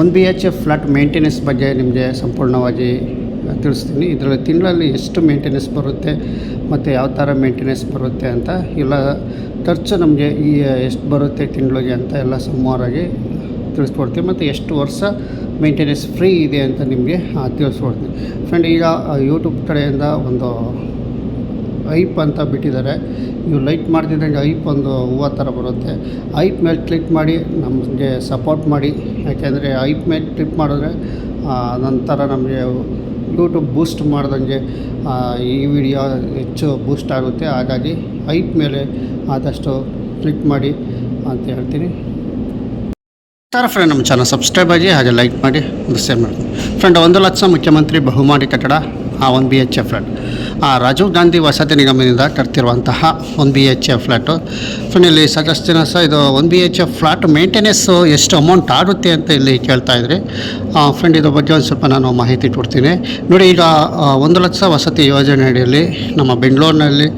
One B H F flat maintenance ಬಗ್ಗೆ ನಿಮಗೆ ಸಂಪೂರ್ಣವಾಗಿ ತಿಳಿಸ್ತೀನಿ. ಇದರಲ್ಲಿ ತಿಂಗಳಲ್ಲಿ ಎಷ್ಟು ಮೇಂಟೆನೆನ್ಸ್ ಬರುತ್ತೆ, ಮತ್ತು ಯಾವ ಥರ ಮೇಂಟೆನೆನ್ಸ್ ಬರುತ್ತೆ ಅಂತ ಎಲ್ಲ ಖರ್ಚು ನಮಗೆ ಈ, ಎಷ್ಟು ಬರುತ್ತೆ ತಿಂಗಳಿಗೆ ಅಂತ ಎಲ್ಲ ಸುಮಾರಾಗಿ ತಿಳಿಸ್ಕೊಡ್ತೀವಿ ಮತ್ತು ಎಷ್ಟು ವರ್ಷ ಮೇಂಟೆನೆನ್ಸ್ ಫ್ರೀ ಇದೆ ಅಂತ ನಿಮಗೆ ತಿಳಿಸ್ಕೊಡ್ತೀನಿ. ಫ್ರೆಂಡ್ ಈಗ ಯೂಟ್ಯೂಬ್ ಕಡೆಯಿಂದ ಒಂದು ಐಪ್ ಅಂತ ಬಿಟ್ಟಿದ್ದಾರೆ. ನೀವು ಲೈಕ್ ಮಾಡ್ತಿದ್ದಂಗೆ ಐಪ್ ಒಂದು ಹೂವು ಥರ ಬರುತ್ತೆ. ಐಪ್ ಮೇಲೆ ಕ್ಲಿಕ್ ಮಾಡಿ ನಮಗೆ ಸಪೋರ್ಟ್ ಮಾಡಿ. ಯಾಕೆಂದರೆ ಐಪ್ ಮೇಲೆ ಕ್ಲಿಕ್ ಮಾಡಿದ್ರೆ ನಂತರ ನಮಗೆ ಯೂಟ್ಯೂಬ್ ಬೂಸ್ಟ್ ಮಾಡಿದಂಗೆ ಈ ವಿಡಿಯೋ ಹೆಚ್ಚು ಬೂಸ್ಟ್ ಆಗುತ್ತೆ. ಹಾಗಾಗಿ ಐಪ್ ಮೇಲೆ ಆದಷ್ಟು ಕ್ಲಿಕ್ ಮಾಡಿ ಅಂತ ಹೇಳ್ತೀನಿ. ಸರ್ ಫ್ರೆಂಡ್ ನಮ್ಮ ಚಾನಲ್ ಸಬ್ಸ್ಕ್ರೈಬ್ ಆಗಿ ಹಾಗೆ ಲೈಕ್ ಮಾಡಿ ಶೇರ್ ಮಾಡಿ. ಫ್ರೆಂಡ್ ಒಂದು ಲಕ್ಷ ಮುಖ್ಯಮಂತ್ರಿ ಬಹುಮಾಡಿ ಕಟ್ಟಡ. ಆ one B H A flat ಆ ರಾಜೀವ್ ಗಾಂಧಿ ವಸತಿ ನಿಗಮದಿಂದ ಕಟ್ತಿರುವಂತಹ one B H A flat friend ಇಲ್ಲಿ ಸಾಕಷ್ಟು ಜನ ಸಹ ಇದು one B H A flat maintenance ಎಷ್ಟು ಅಮೌಂಟ್ ಆಗುತ್ತೆ ಅಂತ ಇಲ್ಲಿ ಕೇಳ್ತಾ ಇದ್ರಿ. ಫ್ರೆಂಡ್ ಇದ್ರ ಬಗ್ಗೆ ಒಂದು ಸ್ವಲ್ಪ ನಾನು ಮಾಹಿತಿ ಕೊಡ್ತೀನಿ. ನೋಡಿ, ಈಗ ಒಂದು ಲಕ್ಷ ವಸತಿ ಯೋಜನೆ ಅಡಿಯಲ್ಲಿ ನಮ್ಮ ಬೆಂಗಳೂರಿನಲ್ಲಿ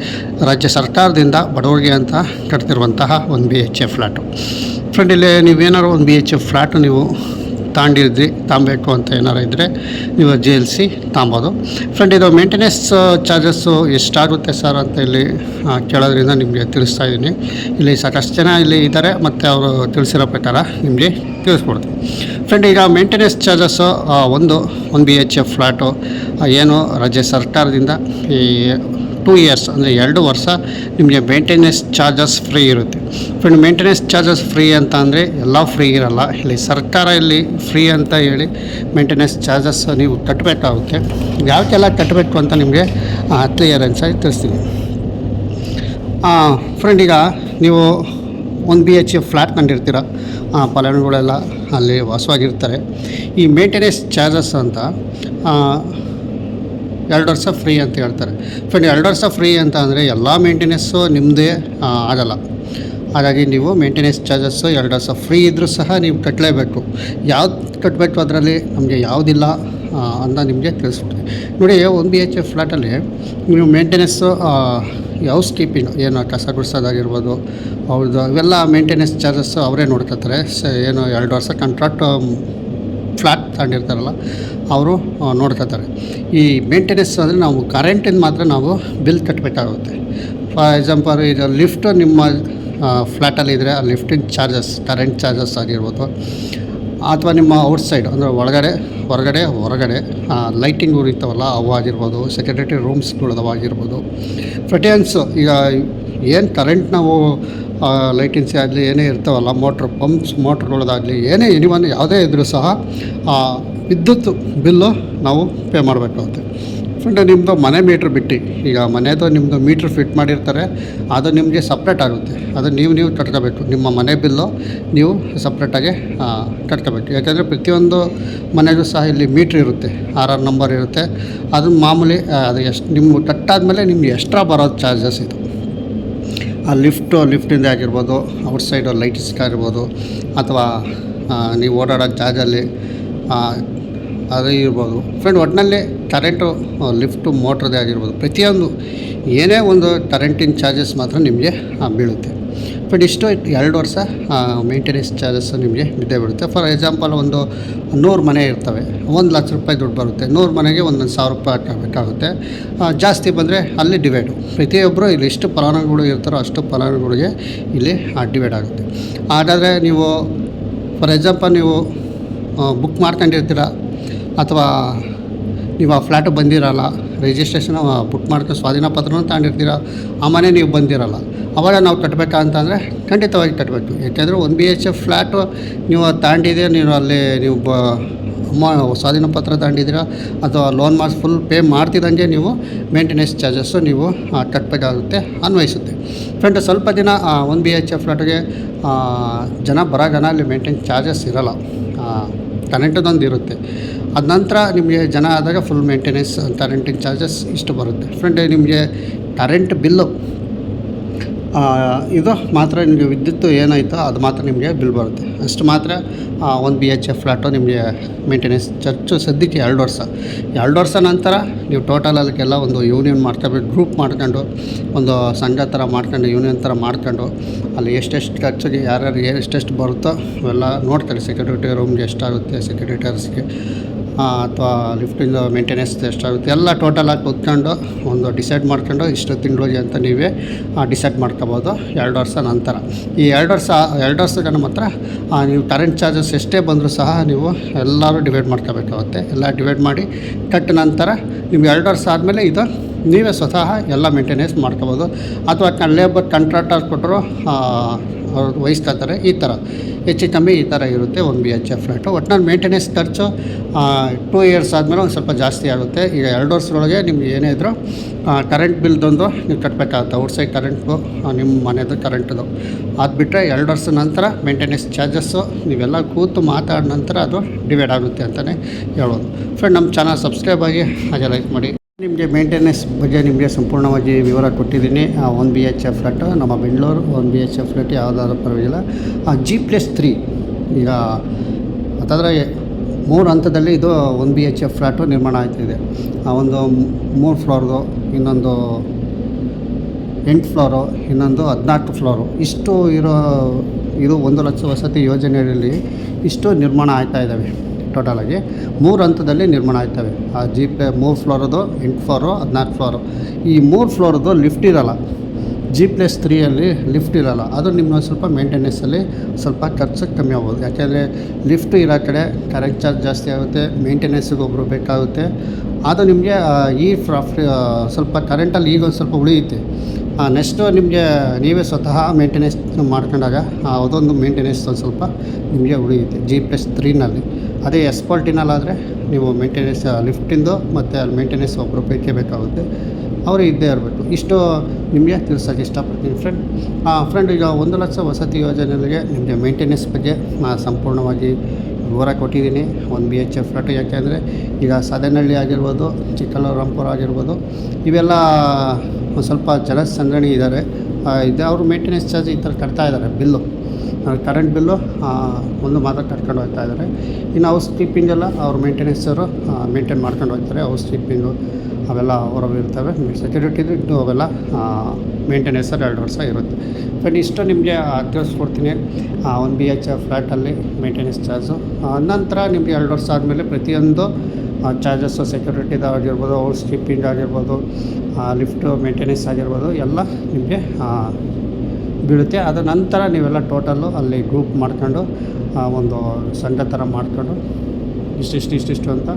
ರಾಜ್ಯ ಸರ್ಕಾರದಿಂದ ಬಡವರಿಗೆ ಅಂತ ಕಟ್ತಿರುವಂತಹ one B H A flat friend ಇಲ್ಲಿ ನೀವೇನಾದ್ರು ಒಂದು ಬಿ ಎಚ್ ಎ ಫ್ಲ್ಯಾಟ್ ನೀವು ತಾಂಡಿದ್ರಿ ತಾಂಬೇಕು ಅಂತ ಏನಾರು ಇದ್ದರೆ ನೀವು ಜಿ ಎಲ್ ಸಿ ತಾಂಬೋದು. ಫ್ರೆಂಡ್ ಇದು ಮೇಂಟೆನೆನ್ಸ್ ಚಾರ್ಜಸ್ಸು ಎಷ್ಟಾಗುತ್ತೆ ಸರ್ ಅಂತ ಇಲ್ಲಿ ಕೇಳೋದ್ರಿಂದ ನಿಮಗೆ ತಿಳಿಸ್ತಾ ಇದ್ದೀನಿ ಇಲ್ಲಿ ಸಾಕಷ್ಟು ಜನ ಇಲ್ಲಿ ಇದ್ದಾರೆ ಮತ್ತು ಅವರು ತಿಳಿಸಿರೋ ಪ್ರಕಾರ ನಿಮಗೆ ತಿಳಿಸ್ಕೊಡ್ತೀನಿ. ಫ್ರೆಂಡ್ ಈಗ ಮೇಂಟೆನೆನ್ಸ್ ಚಾರ್ಜಸ್ಸು ಒಂದು one B H F flat ಏನು ರಾಜ್ಯ ಸರ್ಕಾರದಿಂದ ಈ ಟೂ ಇಯರ್ಸ್ ಅಂದರೆ ಎರಡು ವರ್ಷ ನಿಮಗೆ ಮೇಂಟೆನೆನ್ಸ್ ಚಾರ್ಜಸ್ ಫ್ರೀ ಇರುತ್ತೆ. ಫ್ರೆಂಡ್ ಮೇಂಟೆನೆನ್ಸ್ ಚಾರ್ಜಸ್ ಫ್ರೀ ಅಂತ ಅಂದರೆ ಎಲ್ಲ ಫ್ರೀ ಇರಲ್ಲ. ಇಲ್ಲಿ ಸರ್ಕಾರ ಇಲ್ಲಿ ಫ್ರೀ ಅಂತ ಹೇಳಿ ಮೇಂಟೆನೆನ್ಸ್ ಚಾರ್ಜಸ್ ನೀವು ಕಟ್ಟಬೇಕಾಗುತ್ತೆ ಯಾವಕ್ಕೆಲ್ಲ ಕಟ್ಟಬೇಕು ಅಂತ ನಿಮಗೆ ಕ್ಲಿಯರೆನ್ಸ್ ಆಗಿ ತಿಳಿಸ್ತೀನಿ. ಫ್ರೆಂಡ್ ಈಗ ನೀವು ಒಂದು ಬಿ ಎಚ್ ಫ್ಲ್ಯಾಟ್ ಕಂಡಿರ್ತೀರ. ಆ, ಫಲಾನುಭವಿಗಳೆಲ್ಲ ಅಲ್ಲಿ ವಾಸವಾಗಿರ್ತಾರೆ. ಈ ಮೇಂಟೆನೆನ್ಸ್ ಚಾರ್ಜಸ್ ಅಂತ ಎರಡು ವರ್ಷ ಫ್ರೀ ಅಂತ ಹೇಳ್ತಾರೆ. ಫ್ರೆಂಡ್ ಎರಡು ವರ್ಷ ಫ್ರೀ ಅಂತ ಅಂದರೆ ಎಲ್ಲ ಮೇಂಟೆನೆನ್ಸು ನಿಮ್ಮದೇ ಆಗಲ್ಲ. ಹಾಗಾಗಿ ನೀವು ಮೇಂಟೆನೆನ್ಸ್ ಚಾರ್ಜಸ್ಸು ಎರಡು ವರ್ಷ ಫ್ರೀ ಇದ್ದರೂ ಸಹ ನೀವು ಕಟ್ಟಲೇಬೇಕು ಯಾವ್ದು ಕಟ್ಟಬೇಕು ಅದರಲ್ಲಿ ನಮಗೆ ಯಾವುದಿಲ್ಲ ಅಂತ ನಿಮಗೆ ತಿಳಿಸ್ಬಿಡ್ತೀವಿ ನೋಡಿ, ಒಂದು ಬಿ ಎಚ್ ಎಫ್ ಫ್ಲ್ಯಾಟಲ್ಲಿ ನೀವು ಮೇಂಟೆನೆನ್ಸು ಹೌಸ್ ಕೀಪಿಂಗ್ ಏನು ಕಸ ಗುಡಿಸೋದಾಗಿರ್ಬೋದು ಅವ್ರದ್ದು ಇವೆಲ್ಲ ಮೇಂಟೆನೆನ್ಸ್ ಚಾರ್ಜಸ್ಸು ಅವರೇ ನೋಡ್ಕೊತಾರೆ. ಸ, ಏನು ಎರಡು ವರ್ಷ ಕಾಂಟ್ರಾಕ್ಟ್ ಫ್ಲ್ಯಾಟ್ ತಗೊಂಡಿರ್ತಾರಲ್ಲ, ಅವರು ನೋಡ್ಕೋತಾರೆ. ಈ ಮೇಂಟೆನೆನ್ಸ್ ಅಂದರೆ ನಾವು ಕರೆಂಟಿಂದ ಮಾತ್ರ ನಾವು ಬಿಲ್ ಕಟ್ಟಬೇಕಾಗುತ್ತೆ ಫಾರ್ ಎಕ್ಸಾಂಪಲ್ ಈಗ ಲಿಫ್ಟ್ ನಿಮ್ಮ ಫ್ಲ್ಯಾಟಲ್ಲಿ ಇದ್ದರೆ ಆ ಲಿಫ್ಟಿನ ಚಾರ್ಜಸ್ ಕರೆಂಟ್ ಚಾರ್ಜಸ್ ಆಗಿರ್ಬೋದು. ಅಥವಾ ನಿಮ್ಮ ಔಟ್ಸೈಡ್ ಅಂದರೆ ಒಳಗಡೆ, ಹೊರಗಡೆ ಹೊರಗಡೆ ಲೈಟಿಂಗ್ ಉರಿತಾವಲ್ಲ ಅವು ಆಗಿರ್ಬೋದು ಸೆಕ್ಯೂರಿಟಿ ರೂಮ್ಸ್ಗಳು ಆಗಿರ್ಬೋದು. ಪ್ರತಿಯೊಂದು ಈಗ ಏನು ಕರೆಂಟ್ ನಾವು ಲೈಟಿನ್ಸ್ ಆಗಲಿ ಏನೇ ಇರ್ತಾವಲ್ಲ ಮೋಟ್ರ್ ಪಂಪ್ಸ್ ಮೋಟ್ರ್ಗಳದಾಗಲಿ ಏನೇ ಎನಿವನ್ ಯಾವುದೇ ಇದ್ದರೂ ಸಹ ಆ ವಿದ್ಯುತ್ ಬಿಲ್ಲು ನಾವು ಪೇ ಮಾಡಬೇಕಾಗುತ್ತೆ. ಫ್ರೆಂಡ್ ನಿಮ್ಮದು ಮನೆ ಮೀಟ್ರ್ ಬಿಟ್ಟು, ಈಗ ಮನೆದು ನಿಮ್ಮದು ಮೀಟ್ರ್ ಫಿಟ್ ಮಾಡಿರ್ತಾರೆ, ಅದು ನಿಮಗೆ ಸಪ್ರೇಟ್ ಆಗುತ್ತೆ. ಅದು ನೀವು ನೀವು ಕಟ್ಕೋಬೇಕು. ನಿಮ್ಮ ಮನೆ ಬಿಲ್ಲು ನೀವು ಸಪ್ರೇಟಾಗಿ ಕಟ್ಕೋಬೇಕು. ಯಾಕೆಂದರೆ ಪ್ರತಿಯೊಂದು ಮನೆಗೂ ಸಹ ಇಲ್ಲಿ ಮೀಟ್ರ್ ಇರುತ್ತೆ ಆರ್ ಆರ್ ನಂಬರ್ ಇರುತ್ತೆ. ಅದು ಮಾಮೂಲಿ ಅದು ಎಷ್ಟು ನಿಮ್ಮ ಕಟ್ಟಾದಮೇಲೆ ನಿಮ್ಗೆ ಎಕ್ಸ್ಟ್ರಾ ಬರೋದು ಚಾರ್ಜಸ್ ಇದು. ಆ ಲಿಫ್ಟು ಲಿಫ್ಟಿಂದ ಆಗಿರ್ಬೋದು ಔಟ್ಸೈಡು ಆಗಿರ್ಬೋದು ಅಥವಾ ನೀವು ಓಡಾಡೋ ಜಾಗದಲ್ಲಿ ಅದು ಇರ್ಬೋದು ಫ್ರೆಂಡ್ ಒಟ್ಟಿನಲ್ಲಿ ಕರೆಂಟು ಲಿಫ್ಟು ಮೋಟ್ರದೇ ಆಗಿರ್ಬೋದು. ಪ್ರತಿಯೊಂದು ಏನೇ ಒಂದು ಕರೆಂಟಿನ ಚಾರ್ಜಸ್ ಮಾತ್ರ ನಿಮಗೆ ಬೀಳುತ್ತೆ. ಫ್ರೆಂಡ್ ಇಷ್ಟು ಎರಡು ವರ್ಷ ಮೇಂಟೆನೆನ್ಸ್ ಚಾರ್ಜಸ್ ನಿಮಗೆ ಬಿದ್ದೇ ಬಿಡುತ್ತೆ ಫಾರ್ ಎಕ್ಸಾಂಪಲ್ ಒಂದು ನೂರು ಮನೆ ಇರ್ತವೆ. ಒಂದು ಲಕ್ಷ ರೂಪಾಯಿ ದುಡ್ಡು ಬರುತ್ತೆ. ನೂರು ಮನೆಗೆ ಒಂದೊಂದು ಸಾವಿರ ರೂಪಾಯಿ ಹಾಕಬೇಕಾಗುತ್ತೆ ಜಾಸ್ತಿ ಬಂದರೆ ಅಲ್ಲಿ ಡಿವೈಡು ಪ್ರತಿಯೊಬ್ಬರು ಇಲ್ಲಿ ಎಷ್ಟು ಫಲಾನುಭವಿಗಳು ಇರ್ತಾರೋ ಅಷ್ಟು ಫಲಾನುಭವಿಗಳಿಗೆ ಇಲ್ಲಿ ಡಿವೈಡ್ ಆಗುತ್ತೆ. ಹಾಗಾದರೆ ನೀವು ಫಾರ್ ಎಕ್ಸಾಂಪಲ್ ನೀವು ಬುಕ್ ಮಾಡ್ಕೊಂಡಿರ್ತೀರ? ಅಥವಾ ನೀವು ಆ ಫ್ಲ್ಯಾಟಿಗೆ ಬಂದಿರಲ್ಲ ರಿಜಿಸ್ಟ್ರೇಷನ್ ಬುಕ್ ಮಾಡ್ಕೊ, ಸ್ವಾಧೀನ ಪತ್ರನೂ ತಗೊಂಡಿರ್ತೀರ, ಆ ಮನೆ ನೀವು ಬಂದಿರಲ್ಲ, ಅವಾಗ ನಾವು ಕಟ್ಟಬೇಕಾ ಅಂತಂದರೆ ಖಂಡಿತವಾಗಿ ಕಟ್ಟಬೇಕು ಯಾಕೆಂದರೆ one B H F flat ನೀವು ತಗೊಂಡಿದೆ, ನೀವು ಅಲ್ಲಿ ನೀವು ಬ ಸ್ವಾಧೀನ ಪತ್ರ ತಗೊಂಡಿದ್ದೀರಾ, ಅಥವಾ ಲೋನ್ ಮಾರ್ಕ್ಸ್ ಫುಲ್ ಪೇ ಮಾಡ್ತಿದ್ದಂಗೆ ನೀವು ಮೇಂಟೆನೆನ್ಸ್ ಚಾರ್ಜಸ್ಸು ನೀವು ಕಟ್ಟಬೇಕಾಗುತ್ತೆ ಅನ್ವಯಿಸುತ್ತೆ. ಫ್ರೆಂಡ್ ಸ್ವಲ್ಪ ದಿನ ಒನ್ ಬಿ ಎಚ್ ಎಫ್ ಫ್ಲಾಟ್ಗೆ ಜನ ಬರೋ ಜನ ಅಲ್ಲಿ ಮೇಂಟೆನ್ಸ್ ಚಾರ್ಜಸ್ ಇರೋಲ್ಲ. ಕರೆಂಟದೊಂದು ಇರುತ್ತೆ. ಅದ ನಂತರ ನಿಮಗೆ ಜನ ಆದಾಗ ಫುಲ್ ಮೇಂಟೆನೆನ್ಸ್ ಕರೆಂಟಿನ ಚಾರ್ಜಸ್ ಇಷ್ಟು ಬರುತ್ತೆ. ಫ್ರೆಂಡ್ ನಿಮಗೆ ಕರೆಂಟ್ ಬಿಲ್ಲು ಇದು ಮಾತ್ರ ನಿಮಗೆ ವಿದ್ಯುತ್ ಏನಾಯಿತೋ ಅದು ಮಾತ್ರ ನಿಮಗೆ ಬಿಲ್ ಬರುತ್ತೆ. ಅಷ್ಟು ಮಾತ್ರ ಒಂದು ಬಿ ಎಚ್ ಎಫ್ ಫ್ಲ್ಯಾಟು ನಿಮಗೆ ಮೇಂಟೆನೆನ್ಸ್ ಚರ್ಚು ಸದ್ಯಕ್ಕೆ ಎರಡು ವರ್ಷ. ಎರಡು ವರ್ಷ ನಂತರ ನೀವು ಟೋಟಲ್ ಅದಕ್ಕೆಲ್ಲ ಒಂದು ಯೂನಿಯನ್ ಮಾಡ್ಕೊಂಡು ಗ್ರೂಪ್ ಮಾಡ್ಕೊಂಡು, ಒಂದು ಸಂಘ ಥರ ಮಾಡ್ಕೊಂಡು ಯೂನಿಯನ್ ಥರ ಮಾಡ್ಕೊಂಡು, ಅಲ್ಲಿ ಎಷ್ಟೆಷ್ಟು ಖರ್ಚಿಗೆ ಯಾರ್ಯಾರು ಎಷ್ಟೆಷ್ಟು ಬರುತ್ತೋ ಅವೆಲ್ಲ ನೋಡ್ತಾರೆ ಸೆಕ್ಯೂರಿಟಿ ರೂಮ್ಗೆ ಎಷ್ಟಾಗುತ್ತೆ ಸೆಕ್ಯೂರಿಟರ್ಸ್ಗೆ ಅಥವಾ ಲಿಫ್ಟಿಂದ ಮೇಂಟೆನೆನ್ಸ್ ಎಷ್ಟಾಗುತ್ತೆ ಎಲ್ಲ ಆಗಿ ಕೂತ್ಕೊಂಡು ಒಂದು ಡಿಸೈಡ್ ಮಾಡ್ಕೊಂಡು ಇಷ್ಟು ತಿಂಗಳಿಗೆ ಅಂತ ನೀವೇ ಡಿಸೈಡ್ ಮಾಡ್ಕೋಬೋದು ಎರಡು ವರ್ಷ ನಂತರ. ಈ ಎರಡು ವರ್ಷ, ಎರಡು ವರ್ಷದ ಮಾತ್ರ ನೀವು ಕರೆಂಟ್ ಚಾರ್ಜಸ್ ಎಷ್ಟೇ ಬಂದರೂ ಸಹ ನೀವು ಎಲ್ಲರೂ ಡಿವೈಡ್ ಮಾಡ್ಕೋಬೇಕಾಗುತ್ತೆ ಎಲ್ಲ ಡಿವೈಡ್ ಮಾಡಿ ಕಟ್ಟ ನಂತರ ನಿಮ್ಗೆ ಎರಡು ವರ್ಷ ಆದಮೇಲೆ ಇದು ನೀವೇ ಸ್ವತಃ ಎಲ್ಲ ಮೇಂಟೆನೆನ್ಸ್ ಮಾಡ್ಕೋಬೋದು. ಅಥವಾ ಲೇಬರ್ ಕಾಂಟ್ರಾಕ್ಟರ್ ಕೊಟ್ಟರು ಅವ್ರು ವಹಿಸ್ಕೊಳ್ತಾರೆ. ಈ ಥರ. ಹೆಚ್ಚು ಕಮ್ಮಿ ಈ ಥರ ಇರುತ್ತೆ ಒಂದು ಬಿ ಎಚ್ ಎಫ್ ಫ್ಲ್ಯಾಟು. ಒಟ್ಟಿನಲ್ಲಿ ಮೇಂಟೆನೆನ್ಸ್ ಖರ್ಚು ಟೂ ಇಯರ್ಸ್ ಆದಮೇಲೆ ಒಂದು ಸ್ವಲ್ಪ ಜಾಸ್ತಿ ಆಗುತ್ತೆ. ಈಗ ಎರಡು ವರ್ಷದೊಳಗೆ ನಿಮ್ಗೆ ಏನೇ ಇದ್ದರೂ ಕರೆಂಟ್ ಬಿಲ್ದೊಂದು ನೀವು ಕಟ್ಟಬೇಕಾಗುತ್ತೆ ಔಟ್ಸೈಡ್ ಕರೆಂಟು ನಿಮ್ಮ ಮನೆಯದು ಕರೆಂಟ್ದು ಅದು ಬಿಟ್ಟರೆ ಎರಡು ವರ್ಷದ ನಂತರ ಮೇಂಟೆನೆನ್ಸ್ ಚಾರ್ಜಸ್ಸು ನೀವೆಲ್ಲ ಕೂತು ಮಾತಾಡಿದ ನಂತರ ಅದು ಡಿವೈಡ್ ಆಗುತ್ತೆ ಅಂತಲೇ ಹೇಳೋದು ಫ್ರೆಂಡ್ ನಮ್ಮ ಚಾನಲ್ ಸಬ್ಸ್ಕ್ರೈಬ್ ಆಗಿ ಹಾಗೆ ಲೈಕ್ ಮಾಡಿ. ನಿಮಗೆ ಮೇಂಟೆನೆನ್ಸ್ ಬಗ್ಗೆ ನಿಮಗೆ ಸಂಪೂರ್ಣವಾಗಿ ವಿವರ ಕೊಟ್ಟಿದ್ದೀನಿ. One B H F flat ನಮ್ಮ Bengaluru one B H F flat ಯಾವುದಾದ್ರೂ ಪರವಾಗಿಲ್ಲ. ಜಿ ಪ್ಲಸ್ ತ್ರೀ ಈಗ ಅದಾದರೆ ಮೂರು ಹಂತದಲ್ಲಿ ಇದು one B H F flat ನಿರ್ಮಾಣ ಆಗ್ತಿದೆ. ಆ ಒಂದು ಮೂರು ಫ್ಲೋರ್ದು ಇನ್ನೊಂದು ಎಂಟು ಫ್ಲೋರು ಇನ್ನೊಂದು ಹದಿನಾಲ್ಕು ಫ್ಲೋರು ಇಷ್ಟು ಇರೋ ಇದು ಒಂದು ಲಕ್ಷ ವಸತಿ ಯೋಜನೆಯಲ್ಲಿ ಇಷ್ಟು ನಿರ್ಮಾಣ ಆಗ್ತಾ ಇದ್ದಾವೆ. ಟೋಟಲಾಗಿ ಮೂರು ಹಂತದಲ್ಲಿ ನಿರ್ಮಾಣ ಆಗ್ತವೆ. ಆ ಜಿ ಪೆ ಮೂರು ಫ್ಲೋರದು ಎಂಟು ಫ್ಲೋರು ಹದಿನಾಲ್ಕು ಫ್ಲೋರು ಈ ಮೂರು ಫ್ಲೋರದು ಲಿಫ್ಟ್ ಇರೋಲ್ಲ. ಜಿ ಪ್ಲಸ್ ತ್ರೀಯಲ್ಲಿ ಲಿಫ್ಟ್ ಇರೋಲ್ಲ. ಅದು ನಿಮ್ಮ ಸ್ವಲ್ಪ ಮೇಂಟೆನೆನ್ಸಲ್ಲಿ ಸ್ವಲ್ಪ ಖರ್ಚು ಕಮ್ಮಿ ಆಗ್ಬೋದು. ಯಾಕೆಂದರೆ ಲಿಫ್ಟ್ ಇರೋ ಕಡೆ ಕರೆಂಟ್ ಚಾರ್ಜ್ ಜಾಸ್ತಿ ಆಗುತ್ತೆ ಮೇಂಟೆನೆನ್ಸಿಗೆ ಒಬ್ಬರು ಬೇಕಾಗುತ್ತೆ. ಅದು ನಿಮಗೆ ಈ ಪ್ರಾಫಿ ಸ್ವಲ್ಪ ಕರೆಂಟಲ್ಲಿ ಈಗ ಒಂದು ಸ್ವಲ್ಪ ಉಳಿಯುತ್ತೆ. ನೆಕ್ಸ್ಟು ನಿಮಗೆ ನೀವೇ ಸ್ವತಃ ಮೇಂಟೆನೆನ್ಸ್ ಮಾಡ್ಕೊಂಡಾಗ ಅದೊಂದು ಮೇಂಟೆನೆನ್ಸ್ ಒಂದು ಸ್ವಲ್ಪ ನಿಮಗೆ ಉಳಿಯುತ್ತೆ ಜಿ ಪ್ಲಸ್ ತ್ರೀನಲ್ಲಿ ಅದೇ ಎಸ್ಪಾಲ್ಟಿನಲ್ಲಾದರೆ ನೀವು ಮೇಂಟೆನೆನ್ಸ್ ಲಿಫ್ಟಿಂದು ಮತ್ತು ಅಲ್ಲಿ ಮೇಂಟೆನೆನ್ಸ್ ಒಬ್ಬರು ಬೇಕೇ ಬೇಕಾಗುತ್ತೆ. ಅವರು ಇದ್ದೇ ಇರಬೇಕು. ಇಷ್ಟು ನಿಮಗೆ ತಿಳಿಸೋಕೆ ಇಷ್ಟಪಡ್ತೀನಿ ಫ್ರೆಂಡ್ ಫ್ರೆಂಡ್ ಈಗ ಒಂದು ಲಕ್ಷ ವಸತಿ ಯೋಜನೆಗಳಿಗೆ ನಿಮಗೆ ಮೇಂಟೆನೆನ್ಸ್ ಬಗ್ಗೆ ನಾನು ಸಂಪೂರ್ಣವಾಗಿ ವಿವರ ಕೊಟ್ಟಿದ್ದೀನಿ. ಒಂದು ಬಿ ಎಚ್ ಎಫ್ ಫ್ಲಾಟು ಯಾಕೆಂದರೆ ಈಗ ಸದನಹಳ್ಳಿ ಆಗಿರ್ಬೋದು ಚಿಕ್ಕಬಳ್ಳಾಪುರ ಆಗಿರ್ಬೋದು, ಇವೆಲ್ಲ ಒಂದು ಸ್ವಲ್ಪ ಜನಸಂದಣಿ ಇದ್ದಾರೆ ಇದು ಅವರು ಮೇಂಟೆನೆನ್ಸ್ ಚಾರ್ಜ್ ಈ ಥರ ಕಟ್ತಾ ಇದ್ದಾರೆ ಬಿಲ್ಲು. ಕರೆಂಟ್ ಬಿಲ್ಲು ಒಂದು ಮಾತ್ರ ಕಟ್ಕೊಂಡು ಹೋಗ್ತಾ ಇದ್ದಾರೆ. ಇನ್ನು ಹೌಸ್ ಕೀಪಿಂಗ್ ಎಲ್ಲ ಅವ್ರ ಮೇಂಟೆನೆನ್ಸರು ಮೇಂಟೈನ್ ಮಾಡ್ಕೊಂಡು ಹೋಗ್ತಾರೆ. ಹೌಸ್ ಕೀಪಿಂಗು ಅವೆಲ್ಲ ಇರ್ತವೆ ಸೆಕ್ಯೂರಿಟಿದು ಇದ್ದು ಅವೆಲ್ಲ ಮೇಂಟೆನೆನ್ಸಲ್ಲಿ ಎರಡು ವರ್ಷ ಇರುತ್ತೆ. ಬಟ್ ಇಷ್ಟು ನಿಮಗೆ ತಿಳಿಸ್ಕೊಡ್ತೀನಿ. ಒನ್ ಬಿ ಎಚ್ ಫ್ಲ್ಯಾಟಲ್ಲಿ ಮೇಂಟೆನೆನ್ಸ್ ಚಾರ್ಜು ನಂತರ ನಿಮಗೆ ಎರಡು ವರ್ಷ ಆದಮೇಲೆ ಪ್ರತಿಯೊಂದು ಚಾರ್ಜಸ್ಸು ಸೆಕ್ಯೂರಿಟಿದು ಆಗಿರ್ಬೋದು ಹೌಸ್ ಕೀಪಿಂಗ್ ಆಗಿರ್ಬೋದು ಲಿಫ್ಟು ಮೇಂಟೆನೆನ್ಸ್ ಆಗಿರ್ಬೋದು, ಎಲ್ಲ ನಿಮಗೆ ಬೀಳುತ್ತೆ. ಅದ ನಂತರ ನೀವೆಲ್ಲ ಟೋಟಲ್ಲು ಅಲ್ಲಿ ಗ್ರೂಪ್ ಮಾಡ್ಕೊಂಡು ಒಂದು ಸಂಘ ಥರ ಮಾಡ್ಕೊಂಡು ಇಷ್ಟಿಷ್ಟು ಇಷ್ಟಿಷ್ಟು ಅಂತ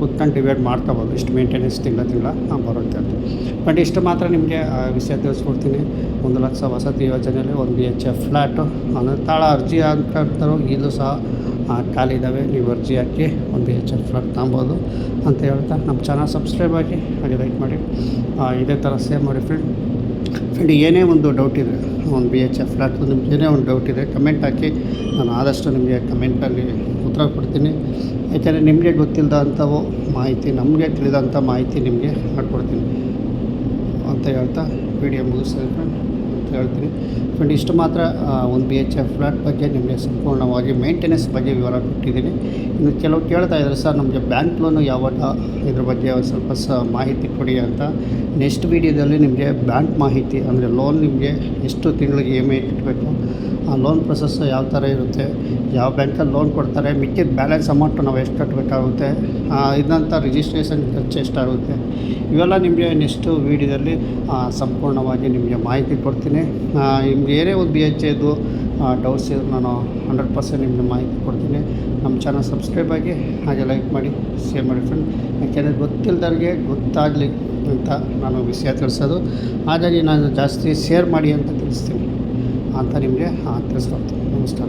ಕುತ್ಕೊಂಡು ಡಿವೈಡ್ ಮಾಡ್ಕೋಬೋದು. ಇಷ್ಟು ಮೇಂಟೆನೆನ್ಸ್ ತಿಂಗಳ ತಿಂಗಳ ಬರುತ್ತೆ ಅಂತ. ಬಟ್ ಇಷ್ಟು ಮಾತ್ರ ನಿಮಗೆ ವಿಷಯ ತಿಳಿಸ್ಕೊಡ್ತೀನಿ. ಒಂದು ಲಕ್ಷ ವಸತಿ ಯೋಜನೆಯಲ್ಲಿ ಒಂದು ಬಿ ಎಚ್ ಎಫ್ ಫ್ಲ್ಯಾಟು ತಾಳ ಅರ್ಜಿ ಹಾಕ್ತಾರೋ ಈಗಲೂ ಸಹ ಆ, ಖಾಲಿ ಇದ್ದಾವೆ ನೀವು ಅರ್ಜಿ ಹಾಕಿ ಒಂದು ಎಚ್ ಎಫ್ ಫ್ಲಾಟ್ ತಗೊಬೋದು ಅಂತ ಹೇಳ್ತಾ ನಮ್ಮ ಚಾನಲ್ ಸಬ್ಸ್ಕ್ರೈಬ್ ಆಗಿ ಹಾಗೆ ಲೈಕ್ ಮಾಡಿ. ಇದೇ ಥರ ಸೇವ್ ಮಾಡಿ ಫ್ರೆಂಡ್ ಫ್ರೆಂಡ್ ಏನೇ ಒಂದು ಡೌಟ್ ಇದೆ ಒಂದು ಬಿ ಎಚ್ ಎಫ್ ಫ್ಲಾಟ್ ನಿಮ್ಗೆ ಏನೇ ಒಂದು ಡೌಟ್ ಇದೆ ಕಮೆಂಟ್ ಹಾಕಿ. ನಾನು ಆದಷ್ಟು ನಿಮಗೆ ಕಮೆಂಟಲ್ಲಿ ಉತ್ತರ ಕೊಡ್ತೀನಿ. ಯಾಕೆಂದರೆ ನಿಮಗೆ ಗೊತ್ತಿಲ್ಲದಂಥವು ಮಾಹಿತಿ ನಮಗೆ ತಿಳಿದಂಥ ಮಾಹಿತಿ ನಿಮಗೆ ಮಾಡಿಕೊಡ್ತೀನಿ ಅಂತ ಹೇಳ್ತಾ ವಿಡಿಯೋ ಮುಗಿಸ್ತೀನಿ ಫ್ರೆಂಡ್ ಹೇಳ್ತೀನಿ. ಫ್ರೆಂಡ್ ಇಷ್ಟು ಮಾತ್ರ. ಒಂದು ಬಿ ಎಚ್ ಎಫ್ ಫ್ಲಾಟ್ ಬಗ್ಗೆ ನಿಮಗೆ ಸಂಪೂರ್ಣವಾಗಿ ಮೇಂಟೆನೆನ್ಸ್ ಬಗ್ಗೆ ವಿವರ ಕೊಟ್ಟಿದ್ದೀನಿ. ಇನ್ನು ಕೆಲವು ಕೇಳ್ತಾ ಇದ್ದಾರೆ, ಸರ್, ನಮಗೆ ಬ್ಯಾಂಕ್ ಲೋನು ಯಾವಾಗ, ಇದ್ರ ಬಗ್ಗೆ ಸ್ವಲ್ಪ ಸ ಮಾಹಿತಿ ಕೊಡಿ ಅಂತ. ನೆಕ್ಸ್ಟ್ ವೀಡಿಯೋದಲ್ಲಿ ನಿಮಗೆ ಬ್ಯಾಂಕ್ ಮಾಹಿತಿ, ಅಂದರೆ ಲೋನ್ ನಿಮಗೆ ಎಷ್ಟು ತಿಂಗಳಿಗೆ ಇ ಎಂ ಐ ಕಟ್ಟಬೇಕು ಆ ಲೋನ್ ಪ್ರೊಸೆಸ್ ಯಾವ ಥರ ಇರುತ್ತೆ, ಯಾವ ಬ್ಯಾಂಕಲ್ಲಿ ಲೋನ್ ಕೊಡ್ತಾರೆ, ಮಿಕ್ಕಿದ ಬ್ಯಾಲೆನ್ಸ್ ಅಮೌಂಟು ನಾವು ಎಷ್ಟು ಕಟ್ಟಬೇಕಾಗುತ್ತೆ ಇದಂಥ ರಿಜಿಸ್ಟ್ರೇಷನ್ ಖರ್ಚು ಎಷ್ಟಾಗುತ್ತೆ. ಇವೆಲ್ಲ ನಿಮಗೆ ನೆಕ್ಸ್ಟು ವೀಡಿಯೋದಲ್ಲಿ ಸಂಪೂರ್ಣವಾಗಿ ನಿಮಗೆ ಮಾಹಿತಿ ಕೊಡ್ತೀನಿ. ನಿಮ್ಗೆ ಏನೇ ಒಂದು ಬಿ ಎಚ್ ಎದು ಡೌಟ್ಸ್ ಇದ್ರೆ ನಾನು ಹಂಡ್ರೆಡ್ ಪರ್ಸೆಂಟ್ ನಿಮಗೆ ಮಾಹಿತಿ ಕೊಡ್ತೀನಿ. ನಮ್ಮ ಚಾನಲ್ ಸಬ್ಸ್ಕ್ರೈಬ್ ಆಗಿ ಹಾಗೆ ಲೈಕ್ ಮಾಡಿ ಶೇರ್ ಮಾಡಿ ಫ್ರೆಂಡ್ ಯಾಕೆಂದರೆ ಗೊತ್ತಿಲ್ಲದವ್ರಿಗೆ ಗೊತ್ತಾಗಲಿ ಅಂತ ನಾನು ವಿಷಯ ತಿಳಿಸೋದು. ಹಾಗಾಗಿ ನಾನು ಜಾಸ್ತಿ ಶೇರ್ ಮಾಡಿ ಅಂತ ತಿಳಿಸ್ತೀನಿ. ಅಂತ ನಿಮಗೆ ತಿಳಿಸ್ಕೊಡ್ತೀನಿ. ನಮಸ್ಕಾರ.